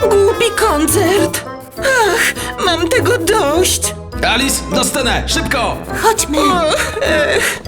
Głupi koncert! Ach, mam tego dość! Alice, do scenę, szybko! Chodźmy. Och, ech.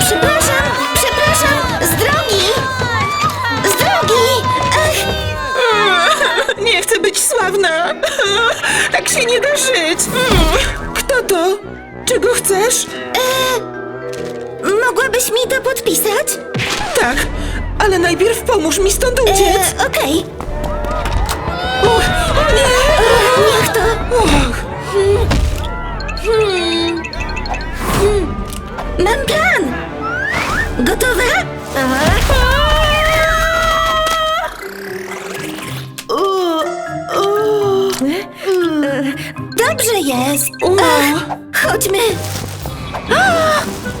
Przepraszam, przepraszam. Z drogi. Z drogi. Ach, Nie chcę być sławna! Tak się nie da żyć! Kto to? Czego chcesz? mogłabyś mi to podpisać? Tak, ale najpierw pomóż mi stąd uciec! E, Okej. Niech to. Mam plan. Gotowa? Dobrze jest. o, Chodźmy.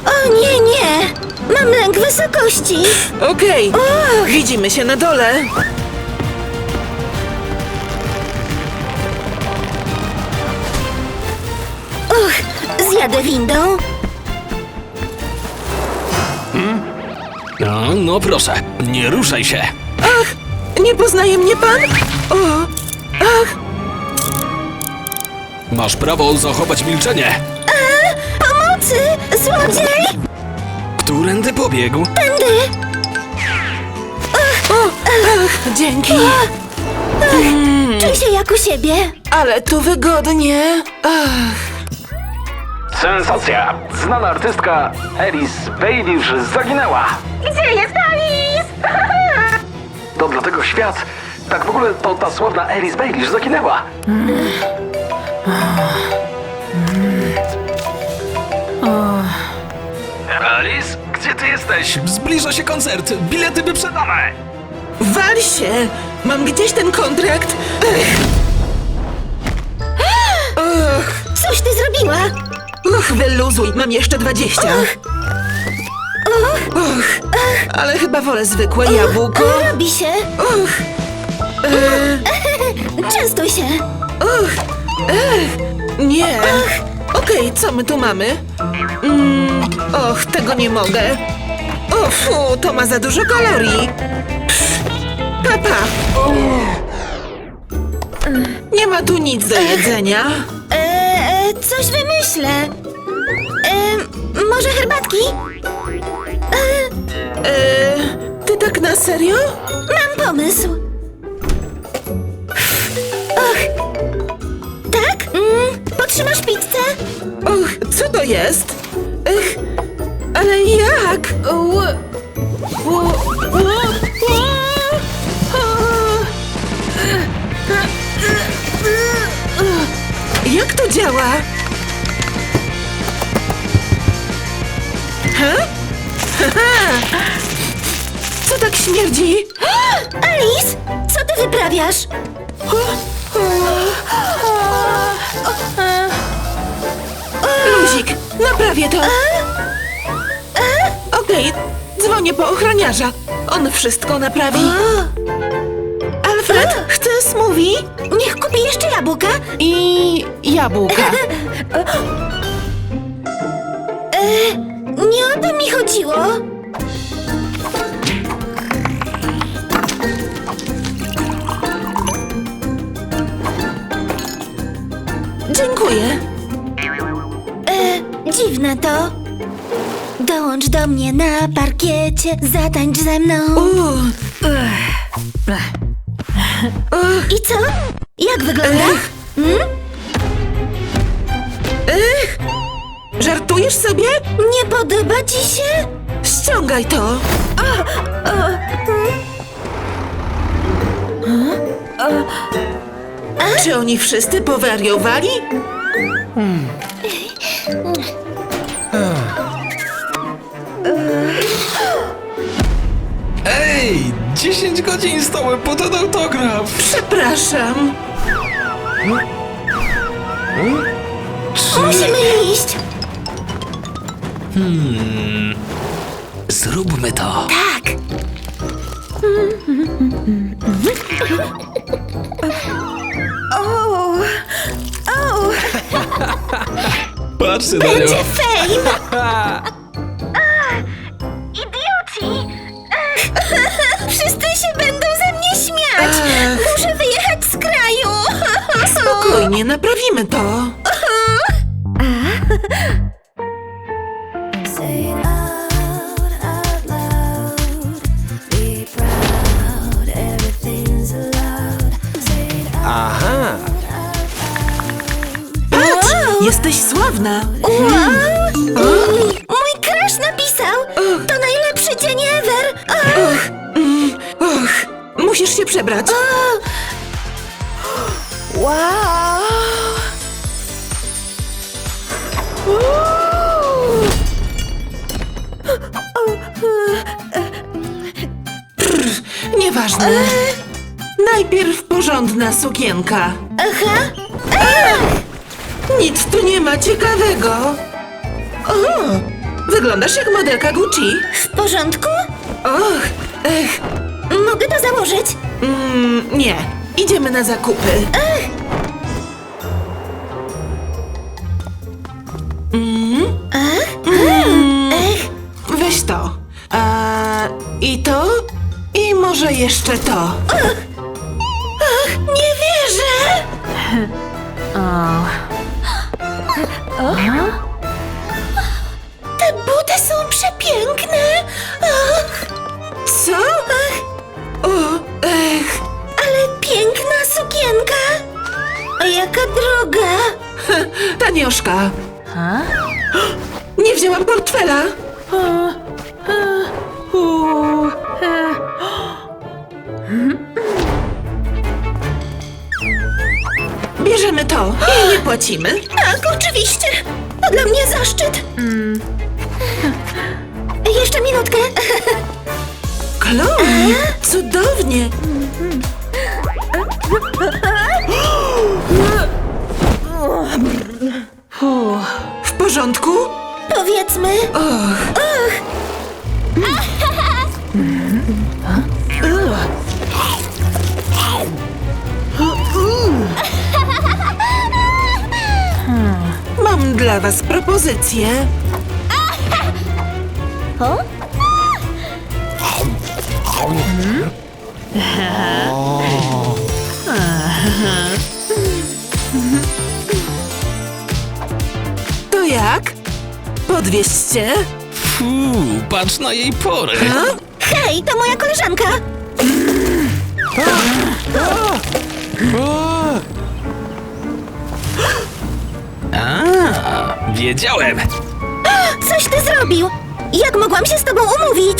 O nie, nie. Mam lęk wysokości. Okej, widzimy się na dole. Zjadę windą. No, no proszę, nie ruszaj się. Ach, nie poznaje mnie pan? O, ach, Masz prawo zachować milczenie. Pomocy! Złodziej! Którędy pobiegł? Tędy! o, ach, dzięki. Czuj się jak u siebie. Ale tu wygodnie. Ach, Sensacja! Znana artystka Alice Baelish zaginęła. Gdzie jest Alice? To dlatego świat, tak w ogóle to ta sławna Alice Baelish zaginęła. Alice, gdzie ty jesteś? Zbliża się koncert, bilety wyprzedane. wal się! Mam gdzieś ten kontrakt. Ech. Och, Coś ty zrobiła? Och, wyluzuj, mam jeszcze dwadzieścia. Och, ale chyba wolę zwykłe jabłko. Robi się. Och, Częstuj się. och, ech, nie. Okej, co my tu mamy? Mm, och, tego nie mogę. O, fu, to ma za dużo kalorii. Pff, Papa. Nie ma tu nic do jedzenia. E, coś wymyślę. E, może herbatki? E, E, ty tak na serio? mam pomysł. Och. Tak? Mm, potrzymasz pizzę? Och, co to jest? Ech, ale jak? U, Jak to działa? Co tak śmierdzi? Alice, co ty wyprawiasz? Luzik, naprawię to. Okej, dzwonię po ochroniarza. On wszystko naprawi. Alfred, chce smoothie Niech kupi jeszcze jabłka. i jabłka. E, nie o to mi chodziło. Dziękuję. E, dziwne to. Dołącz do mnie na parkiecie, zatańcz ze mną. Uuu, I co? Jak wygląda? żartujesz sobie? Nie podoba ci się? Ściągaj to. mm. Czy oni wszyscy powariowali? Ej, 10 godzin stałem po ten autograf. Przepraszam. Musimy iść. Zróbmy to. Tak. O, o, Patrzcie na nią. będzie fame. Spokojnie, naprawimy to. Say it out, out loud. Be proud, everything's allowed. Say it out. Aha. Patrz, jesteś sławna. Wow! Mój crush napisał! To najlepszy dzień ever! Och, och, musisz się przebrać. Wow! Nieważne. Najpierw porządna sukienka. Aha! Nic tu nie ma ciekawego. O, wyglądasz jak modelka Gucci. W porządku? Och, ech, Mogę to założyć? mm, nie. Idziemy na zakupy. Ech, może jeszcze to. nie wierzę! Te buty są przepiękne! Ach, Co? O, ech. ale piękna sukienka! A jaka droga! Tanioszka. Nie wzięłam portfela. Bierzemy to i nie płacimy. Tak, oczywiście! To dla mnie zaszczyt! Jeszcze minutkę. Chloe, cudownie. W porządku? Powiedzmy. Och. Mam dla was propozycję. To jak? Podwieźcie? Fuu, patrz na jej pory. Hej, to moja koleżanka. A, wiedziałem. Coś ty zrobił. Jak mogłam się z tobą umówić?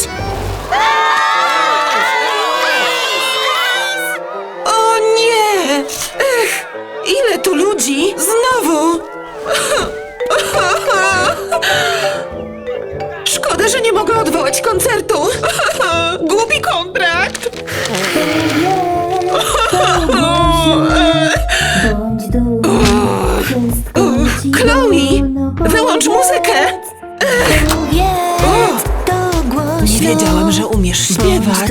Chloe, wyłącz muzykę. Nie wiedziałam, że umiesz śpiewać.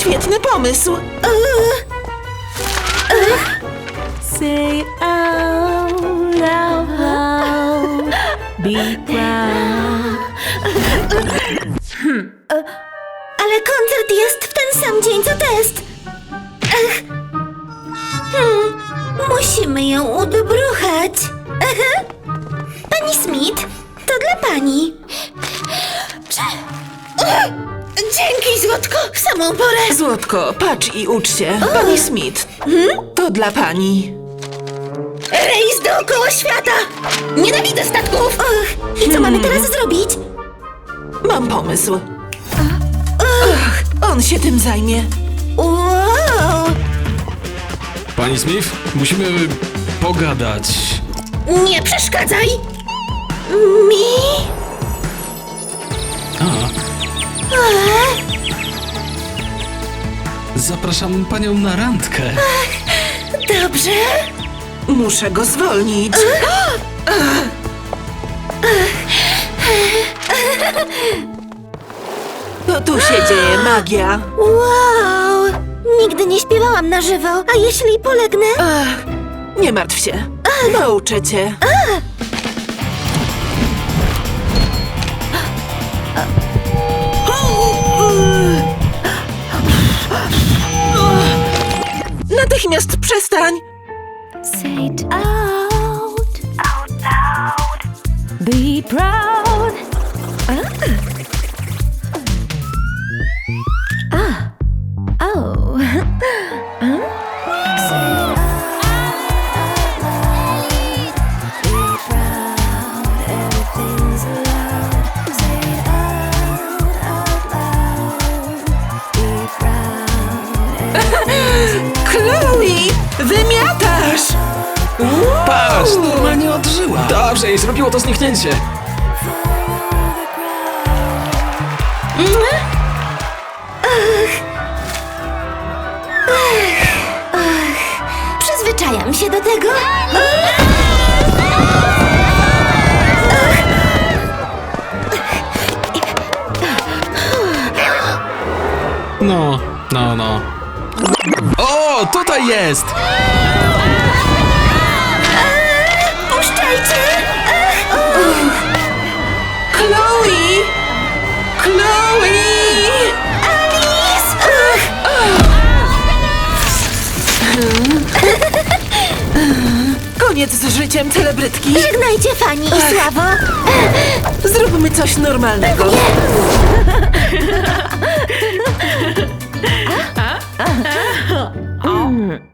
Świetny pomysł. Say out, loud. Be proud. Ale koncert jest w ten sam dzień co test. Ech. Hmm. Musimy ją udobruchać. Aha. Pani Smith, to dla pani. Dzięki, Złotko, w samą porę. Złotko, patrz i ucz się. Pani Smith, to dla pani. Rejs dookoła świata! Nienawidzę statków! Och, I co mamy teraz zrobić? Mam pomysł. Ach, on się tym zajmie. Wow! Pani Smith, musimy pogadać. Nie przeszkadzaj! Mi? A. Zapraszam panią na randkę. Dobrze. Muszę go zwolnić. To tu się dzieje magia. Wow! Nigdy nie śpiewałam na żywo, a jeśli polegnę? Ach, nie martw się. Nauczę cię. It out. Out loud. Be proud. Ah. Zrobiło to zniknięcie. Przyzwyczajam się do tego. No, no, no. O, tutaj jest! Koniec z życiem celebrytki. Żegnajcie Fani i Sławo. Zróbmy coś normalnego.